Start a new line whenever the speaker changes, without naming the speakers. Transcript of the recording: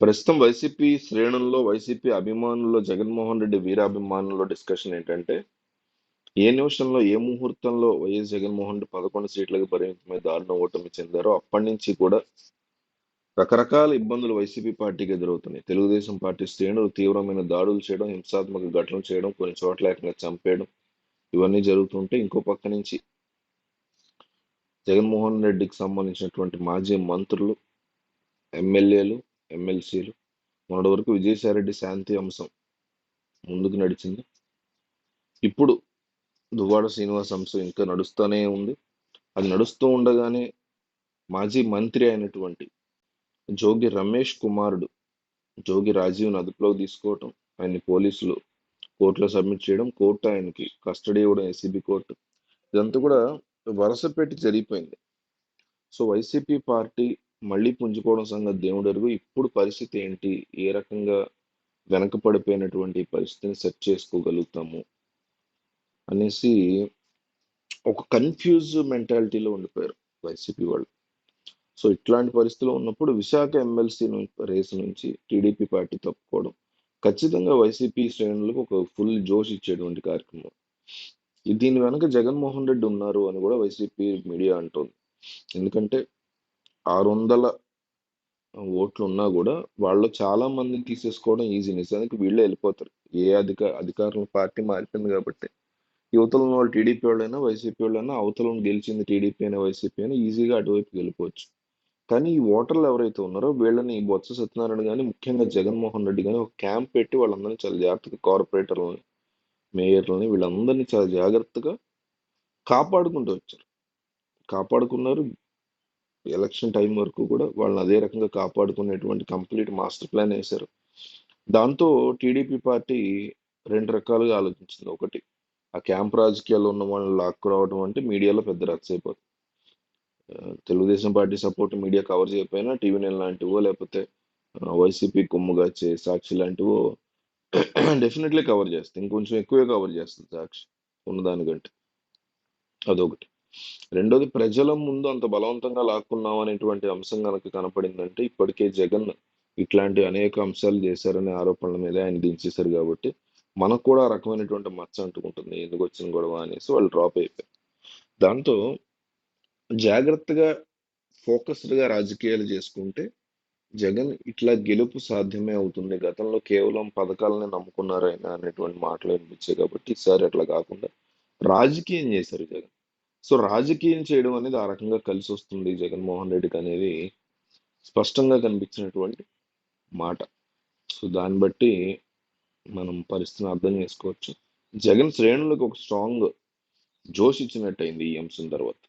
ప్రస్తుతం వైసీపీ శ్రేణుల్లో వైసీపీ అభిమానుల్లో జగన్మోహన్ రెడ్డి వీరాభిమానుల్లో డిస్కషన్ ఏంటంటే ఏ నిమిషంలో ఏ ముహూర్తంలో వైఎస్ జగన్మోహన్ రెడ్డి పదకొండు సీట్లకు పరిమితమై దారుణ ఓటమి చెందారో అప్పటి నుంచి కూడా రకరకాల ఇబ్బందులు వైసీపీ పార్టీకి ఎదురవుతున్నాయి. తెలుగుదేశం పార్టీ శ్రేణులు తీవ్రమైన దాడులు చేయడం హింసాత్మక ఘటనలు చేయడం కొన్ని చోట్ల ఏకంగా చంపేయడం ఇవన్నీ జరుగుతుంటే ఇంకో పక్క నుంచి జగన్మోహన్ రెడ్డికి సంబంధించినటువంటి మాజీ మంత్రులు ఎమ్మెల్యేలు ఎమ్మెల్సీలు. మొన్నటి వరకు విజయసాయిరెడ్డి శాంతి అంశం ముందుకు నడిచింది. ఇప్పుడు దువ్వాడ శ్రీనివాస్ అంశం ఇంకా నడుస్తూనే ఉంది. అది నడుస్తూ ఉండగానే మాజీ మంత్రి అయినటువంటి జోగి రమేష్ కుమారుడు జోగి రాజీవ్ని అదుపులోకి తీసుకోవటం ఆయన్ని పోలీసులు కోర్టులో సబ్మిట్ చేయడం కోర్టు ఆయనకి కస్టడీ ఇవ్వడం ఏసీబీ కోర్టు ఇదంతా కూడా వరుస పెట్టి జరిగిపోయింది. సో వైసీపీ పార్టీ మళ్ళీ పుంజుకోవడం సంగతి దేవుడు అడుగు. ఇప్పుడు పరిస్థితి ఏంటి? ఏ రకంగా వెనకపడిపోయినటువంటి పరిస్థితిని సెట్ చేసుకోగలుగుతాము? అనేసి ఒక కన్ఫ్యూజ్ మెంటాలిటీలో ఉండిపోయారు వైసీపీ వాళ్ళు. సో ఇట్లాంటి పరిస్థితిలో ఉన్నప్పుడు విశాఖ ఎమ్మెల్సీ రేసు నుంచి టీడీపీ పార్టీ తప్పుకోవడం ఖచ్చితంగా వైసీపీ శ్రేణులకు ఒక ఫుల్ జోష్ ఇచ్చేటువంటి కార్యక్రమం. దీని వెనక జగన్మోహన్ రెడ్డి ఉన్నారు అని కూడా వైసీపీ మీడియా అంటోంది. ఎందుకంటే ఆరు వందల ఓట్లు ఉన్నా కూడా వాళ్ళు చాలా మందిని తీసేసుకోవడం ఈజీ నిజానికి వీళ్ళే వెళ్ళిపోతారు. ఏ అధిక అధికారుల పార్టీ మారిపోయింది కాబట్టి. యువతలో ఉన్న వాళ్ళు టీడీపీ వాళ్ళైనా వైసీపీ వాళ్ళైనా అవతలను గెలిచింది టీడీపీ అయినా వైసీపీ అయినా ఈజీగా అటువైపు వెళ్ళిపోవచ్చు. కానీ ఈ ఓటర్లు ఎవరైతే ఉన్నారో వీళ్ళని బొత్స సత్యనారాయణ కానీ ముఖ్యంగా జగన్మోహన్ రెడ్డి కానీ ఒక క్యాంప్ పెట్టి వాళ్ళందరినీ చాలా జాగ్రత్తగా కార్పొరేటర్లని మేయర్లని వీళ్ళందరినీ చాలా జాగ్రత్తగా కాపాడుకుంటూ వచ్చారు. కాపాడుకున్నారు. ఎలక్షన్ టైం వరకు కూడా వాళ్ళని అదే రకంగా కాపాడుకునేటువంటి కంప్లీట్ మాస్టర్ ప్లాన్ వేశారు. దాంతో టీడీపీ పార్టీ రెండు రకాలుగా ఆలోచించింది. ఒకటి ఆ క్యాంప్ రాజకీయాల్లో ఉన్న వాళ్ళని లాక్కురావడం అంటే మీడియాలో పెద్ద రచ్చ అయిపోతుంది Telugu Desam party support media cover చేయకపోయినా టీవీ నైన్ లాంటివో లేకపోతే వైసీపీ కొమ్ముగా చే సాక్షి లాంటివో డెఫినెట్లీ కవర్ చేస్తుంది. ఇంకొంచెం ఎక్కువే కవర్ చేస్తుంది సాక్షి ఉన్నదానికంటే. అదొకటి. రెండోది ప్రజల ముందు అంత బలవంతంగా లాక్కున్నాం అనేటువంటి అంశం కనుక కనపడిందంటే ఇప్పటికే జగన్ ఇట్లాంటి అనేక అంశాలు చేశారనే ఆరోపణల మీద ఆయన దించేశారు కాబట్టి మనకు కూడా ఆ రకమైనటువంటి మచ్చ అంటుకుంటుంది ఎందుకు వచ్చిన గొడవ అనేసి వాళ్ళు డ్రాప్ అయిపోయారు. దాంతో జాగ్రత్తగా ఫోకస్డ్గా రాజకీయాలు చేసుకుంటే జగన్ ఇట్లా గెలుపు సాధ్యమే అవుతుంది. గతంలో కేవలం పథకాలనే నమ్ముకున్నారు ఆయన అనేటువంటి మాటలు వినిపించాయి కాబట్టి ఈసారి అట్లా కాకుండా రాజకీయం చేశారు జగన్. సో రాజకీయం చేయడం అనేది ఆ రకంగా కలిసి వస్తుంది జగన్మోహన్ రెడ్డికి అనేది స్పష్టంగా కనిపించినటువంటి మాట. సో దాన్ని బట్టి మనం పరిస్థితిని అర్థం చేసుకోవచ్చు. జగన్ శ్రేణులకు ఒక స్ట్రాంగ్ జోష్ ఇచ్చినట్టయింది ఈ అంశం తర్వాత.